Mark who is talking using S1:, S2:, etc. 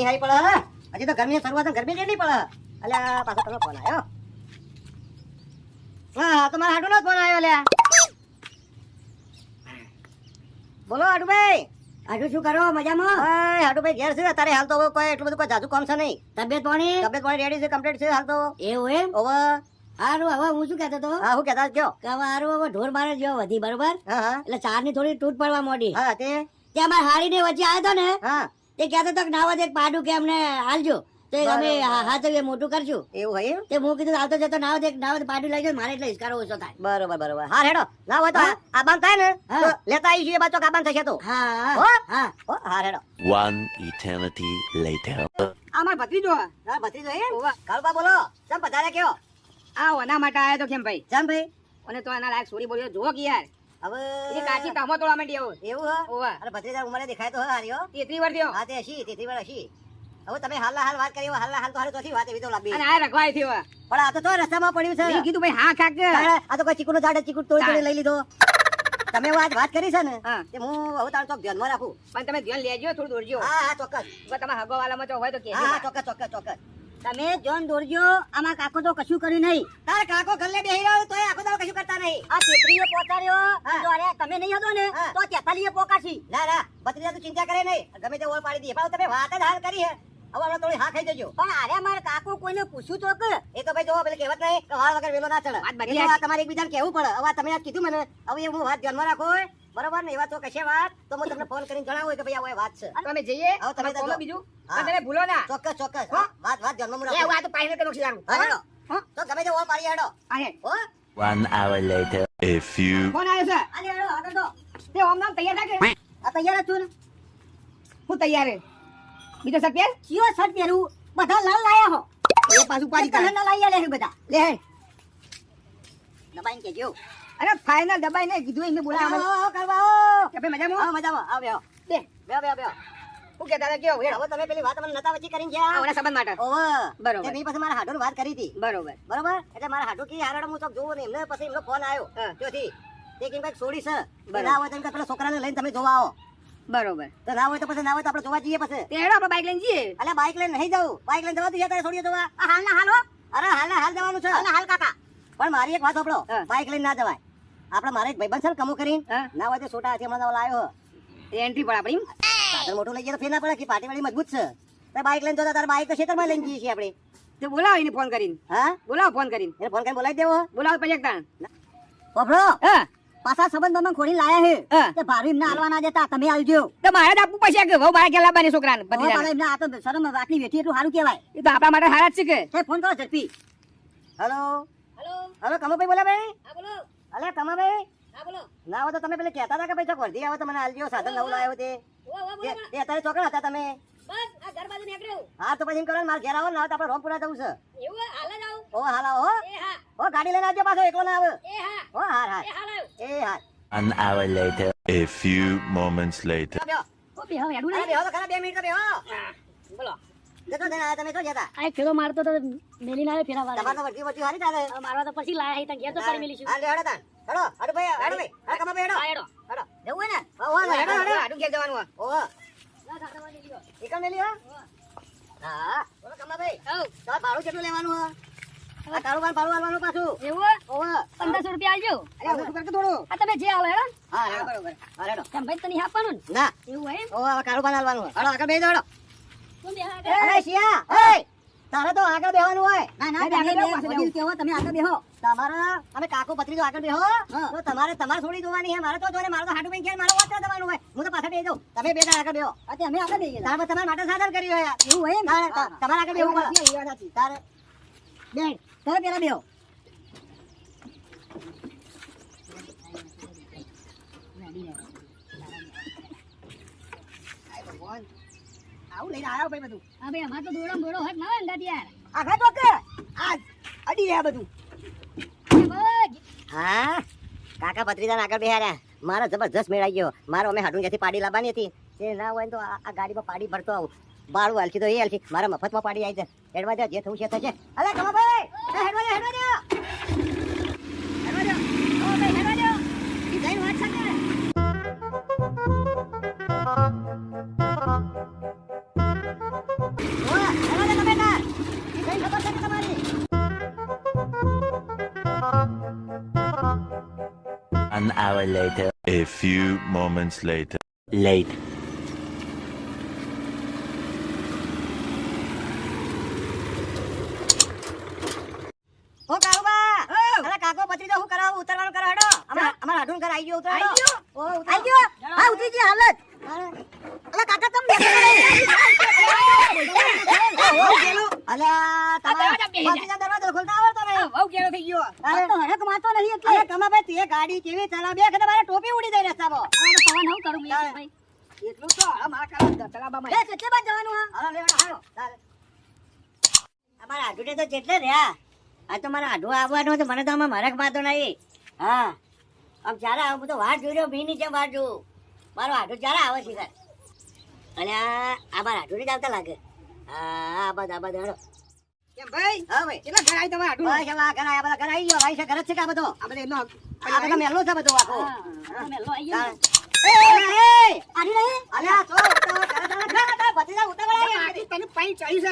S1: ગરમી હાઈ પડે હે? હજી તો ગરમી શરૂઆત ગરમી કેટલી પડે? અલ્યા પાછો તમે ફોન આવ્યો. હા તો મારા હાડુનો જ ફોન આવ્યો અલ્યા. બોલો હાડુભાઈ.
S2: હાડુ શું કરો? મજામાં?
S1: હાડુભાઈ ઘેર છે? તારે હાલ તો કોઈ એટલું બધું કોઈ જાજુ કામ છે નહીં.
S2: તબિયત પાણી?
S1: તબિયત પાણી રેડી છે કમ્પ્લીટ છે હાલ તો.
S2: એવું એમ?
S1: હવે.
S2: હારું હવે હું શું કહેતો હતો?
S1: હા હું કહેતા ગયો.
S2: કે હવે હારું હવે ઢોર મારે જેવો વધી બરોબર? એટલે ચારની થોડી તૂટ પડવા મોડી.
S1: હા તે.
S2: ત્યાં મારા હાડી ને વચ્ચે આવ્યો હતો ને
S1: હા.
S2: તે કહેતો તો નાવા દે એક પાડું કે અમને હાલજો. તો અમે. હાથ મોટું કરશું.
S1: એવું હોય
S2: તે હું કીધું આવતો જતો નાવા દે નાવા દે પાડું લઈ જાય મારે એટલે હિસકારો ઓછો થાય.
S1: બરોબર બરોબર. હા હેડો. ના હોય તો
S2: આ
S1: બંધ થાય ને લેતા આવી જોઈએ બાચો આબાન થશે તો.
S2: હા
S1: હા
S2: હા.
S1: હેડો.
S3: વન ઇટર્નિટી લેટર
S4: અમાર ભત્રીજો
S1: હા ભત્રીજો એ?
S4: ઓવા.
S1: બોલો. કેમ પધારે કયો
S4: આ ઓના માટે આયો તો કેમ ભાઈ?
S1: ચમ ભાઈ?
S4: અને તો એના લાયક સોરી બોલ્યો. જો કે યાર.
S1: હવે
S4: એની કાચી તમો માંડી આવો
S1: એવું હા?
S4: ઓવા.
S1: અરે ભત્રીજા ઉંમરે દેખાય તો હા હાર્યો
S4: તેત્રી વાર થયો.
S1: હા તે હશી હવે તમે હાલના હાલ વાત કરી હાલના હાલ તો હાલ ચોથી વાત એવી તો લાંબી.
S4: અને આ રખવાય થયો
S1: પણ આ તો તો રસ્તામાં પડ્યું છે.
S4: મેં કીધું ભાઈ હા ખાક.
S1: આ તો કોઈ ચીકુનું ઝાડ ચીકુ તોડી તોડી લઈ લીધો. તમે આજ વાત કરી છે ને
S4: હા.
S1: તે હું હવે તારું તો ધ્યાનમાં રાખું.
S4: પણ તમે ધ્યાન લેજો થોડું દોડજો
S1: હા હા ચોક્કસ.
S4: તમે હગો વાલામાં જો હોય તો કે
S1: હા ચોક્કસ ચોક્કસ ચોક્કસ.
S2: તમે જોન દોરજો આમાં કાકો તો કશું કર્યું નહીં.
S1: તાર કાકો ગલ્લે બેહી રહ્યો તોય આખો દાવ કશું કરતા નહીં.
S2: આ તેત્રીએ પોતાડ્યો
S1: હા.
S2: જો અરે તમે નહીં હતો ને. તો તેતાલીએ પોકાશી.
S1: ના ના બત્રીજા તું ચિંતા કરે નહીં. ગમે તે ઓળ પાડી દઈએ પણ તમે વાત જ હાલ કરી હે. હવે આપણે થોડી હા ખાઈ જજો
S2: પણ અરે મારા કાકો કોઈને પૂછ્યું તો કે?
S1: એ તો ભાઈ જો પેલે કહેવત નહીં કે વાળ વગર વેલો ના ચડે.
S4: વાત બની.
S1: આ તમારે એકબીજાને કહેવું પડે. હવે તમે આ કીધું મને હવે હું વાત ધ્યાનમાં રાખો. બરોબર ને? એવા તો કશે વાત. તો હું તમને ફોન કરીને જણાવું કે ભાઈ આ વાત છે.
S4: તમે જઈએ.
S1: હવે તમે
S4: બીજું? તમે ભૂલો ના.
S1: ચોક્કસ ચોક્કસ.
S4: હો?
S1: વાત વાત ધ્યાનમાં
S4: એ વાત પાઈને તો નુકસાન
S1: હા હેડો.
S4: હા.
S1: તો ગમે તે ઓ મારી હેડો.
S4: આ ઓ
S1: હો.
S3: One hour later. A few
S4: phone આવ્યો છે?
S2: અરે હેડો આગળ તો
S4: તે ઓમ નામ તૈયાર કે
S2: આ તૈયાર ને.
S4: હું તૈયાર હે? બીજો સત્યાર
S2: કયો સટ પહેરું? બધા લાલ લાયા હો.
S4: એ પાછું પાડી કાઢ.
S2: ના લાયા લે બધા.
S4: લે હે.
S2: દબાઈને કેજો
S4: અરે ફાઇનલ દબાઈ ને કીધું એને બોલાવા
S1: આવો, કરવા ઓ.
S4: કે ભાઈ મજામાં
S1: આવો, મજામાં. આવ બેહો.
S4: બે.
S1: બેહો, બેહો, બેહો.
S4: હું કહેતા હતા હેડો
S1: હવે તમે પેલી વાત મને નતા વચ્ચે કરીને ગયા.
S4: આવના સંબંધ માટે.
S1: ઓવે.
S4: બરોબર.
S1: મેં પછી મારા હાડુની વાત કરી હતી.
S4: બરોબર.
S1: બરોબર? એટલે મારા હાડુ કી હારાડો હું તો જોઉં ને. એમને પછી એમનો ફોન આવ્યો. ત્યાંથી તે કેમ કંઈક છોડી છે? ના હોય તો એમ કે પેલા છોકરાને લઈને તમે જોવા આવો.
S4: બરોબર.
S1: તો ના હોય તો પછી ના હોય તો આપણે જોવા જઈએ પછી.
S4: તે આપણે બાઇક લઈને જઈએ.
S1: અલ્યા બાઇક લઈને નહીં જવું. બાઇક લઈને જવા તારે છોડીએ જોવા.
S2: હાલ ના હાલ
S1: અરે હાલના હાલ જવાનું છે.
S2: હાલ કાકા.
S1: પણ મારી એક વાત સાંભળો.
S4: હા.
S1: બાઇક લઈને ના જવાય. આપણે મારે એક ભાઈબંધ છે કમુ કરીને. ના હોય તો છોટા હાથી હમણાં લાવ્યો
S4: એન્ટ્રી પણ આપણી.
S1: સાધન મોટું લઈ ગયા તો ફેર ના પડે કે પાટી વાળી મજબૂત છે. તો બાઇક લઈને જતા તારે બાઇક તો ખેતરમાં લઈને જઈએ છીએ આપણે.
S4: તો બોલાવો એને ફોન કરીને.
S1: હા?
S4: બોલાવો ફોન કરીને.
S1: એને ફોન કરીને બોલાવી દેવો.
S4: બોલાવો પછી એક તાણ હા.
S2: પાછા સંબંધ બંધ ખોડી લાયા હે.
S4: હા.
S2: તે ભારું એમને હાલવા ના દેતા તમે આલજો
S4: તો મારે આપવું પડશે કે વહુ બાર ગેલા બાને છોકરાને
S2: હવે
S4: ભત્રીજાને.
S2: એમને આ તો શરમ આટલી વેઠી એટલું સારું કહેવાય.
S4: એ તો આપણા માટે હારા જ છે કે.
S2: ફોન કરો ઝડપી.
S1: હલો.
S2: હેલો.
S1: હલો કમાભાઈ બોલા ભાઈ
S2: હા બોલો.
S1: અલે કમાભાઈ
S2: હા બોલો.
S1: ના હોય તો તમે પેલે કહેતા હતા કે ભાઈ ચોક વર્ધી આવે તો મને આલજો સાધન નવું લાવ્યો તે. તે અત્યારે ચોકડ હતા તમે?
S2: બસ આ ઘર બાજુ નીકળ્યો
S1: હા. તો પછી એમ કરો ને મારે ઘેર આવો ને ના આપણે રોમપુરા જવું છે.
S2: એવું હાલ જ આવું.
S1: ઓ હાલ આવો
S2: એ હા.
S1: હો ગાડી લઈને આવજો પાછો એકલો ના આવે.
S2: એ હા.
S1: હો હાર હાર
S2: એ હાલ
S1: એ હાર
S3: One hour later. A few moments later.
S2: ઓ બે હવે હેડું
S1: બેહો તો ખરા બે મિનિટ તો બેહો
S4: બોલો.
S1: જતો જઈને આયા તમે તો જતા
S2: આ ખેડો મારતો તો મેલી ના ફેરા
S1: તમારે તો વર્ધી વર્ધી હારી ચાલે.
S2: મારવા તો પછી લાયા હે ઘેર તો કરી મેલીશું.
S1: હા લે હેડો તાન હેડો હાડુ ભાઈ હાડુ ભાઈ. હેડો.
S2: હેડો
S1: હેડો.
S2: જવું હે ને
S1: હો હો હેડો
S4: આડું ઘેર જવાનું હોય.
S1: ઓ એકમ મેલી હા. બોલો કમાભાઈ તમારે ભાડું કેટલું લેવાનું હા કારોબાર તારું ભાડું ભાડું આલવાનું પાછું.
S2: એવું
S1: ઓવે
S2: પંદરસો રૂપિયા આલજો.
S1: અરે થોડું.
S2: આ તમે જે આવો હેડો.
S1: હા હેડો બરોબર. હા હેડો.
S2: કેમ ભાઈ તને આપવાનું ના? એવું હોય એમ?
S1: ઓ હવે કાળું ભાન આલવાનું હેડો આગળ બેસી હેડો
S2: તું
S1: અરે શિયા તારે તો આગળ બેહવાનું હોય.
S2: ના ના તમે
S4: બેહો,
S2: કેવો તમે આગળ બેહો.
S1: તમારા અમે કાકો પત્રી તો આગળ બેહો.
S2: હા.
S1: તો તમારે તમારે થોડી જોવાની છે. મારે તો જોને મારે તો હાડું ભાઈ મારે વાત જવાનું હોય. હું તો પાછળ બેહી જાઉં. તમે બે આગળ બેહો.
S2: અતે અમે આગળ બેહીએ.
S1: તારે તમારે માટે સાધન કર્યું હોય
S2: એવું હોય
S1: તમારે આગળ બેહવું પડે. તારે
S2: બેન. તમે પેલા બેહો.
S4: આવું લઈને આવ્યો ભાઈ બધું.
S2: હા ભાઈ અમાર તો દોડો હટ ના અંગાત યાર.
S4: આખા તો કે આ અડી રહ્યા બધું.
S1: હા કાકા ભત્રીજાને આગળ બેહાડ્યા. મારા જબરજસ્ત મેળાઈ ગયો. મારો અમે હાડું જ્યાંથી પાડી લાવવાની હતી. તે ના હોય ને તો આ આ ગાડીમાં પાડી ભરતો આવું. બાળું હાલથી તો એ હાલથી. મારા મફતમાં પાડી આવી છે. એડવા જે થવું છે થશે. અલે કમા ભાઈ
S3: One hour later. A few moments later. Late.
S1: ઓ કાળુબા
S4: ઓ.
S1: અરે કાકો પત્રી તો હું કરાવું ઉતરવાનું કરો હેડો અમાર અમાર હાડું ઘર આવી ગયો? ઓ ઉતરો.
S2: ગયો હા ઉતરી ગઈ હાલત અલા કાકા તમે
S1: અલ્યા તમારા
S4: દરવાજા બેસી જા.
S1: પત્રીના
S4: ઘેરો થઈ ગયો.
S1: અરે.
S2: તો હરક માતો નહીં એટલે.
S1: અરે કમાભાઈ તે ગાડી કેવી ચલા બે વખત મારે ટોપી ઉડી જાય રસ્તામાં.
S2: પવન હું કરું? ભાઈ.
S4: એટલું તો આ મારા કાળા માં
S2: એ કેટલે બાદ જવાનું હા
S1: હાલો લેવા હાલો. અમારા આઢુને તો જેટલે રહ્યા. આ તો મારા આઢું આવવાનું તો મને તો આમાં મરક માતો નહીં. હા. આમ જ્યારે આવું તો વાટ જોઈ રહ્યો ભીની જેમ વાટ જોઉં. મારો આઢું જ્યારે આવે છે અને આ આ મારા આઢું જ આવતા લાગે. હા આ બધા બધા
S4: કેમ ભાઈ
S1: હા
S4: કેટલા ઘર આવી તમારા આડું
S1: હવે ઘર આયા બધા ઘર આવી ગયો ભાઈ છે ઘર જ છે કે આ બધો
S4: આ બધા એમનો
S1: આ બધા મહેલો છે બધું આખો
S2: તમે લો ગયો
S1: આવી.
S4: તને પાણી ચાલ્યું છે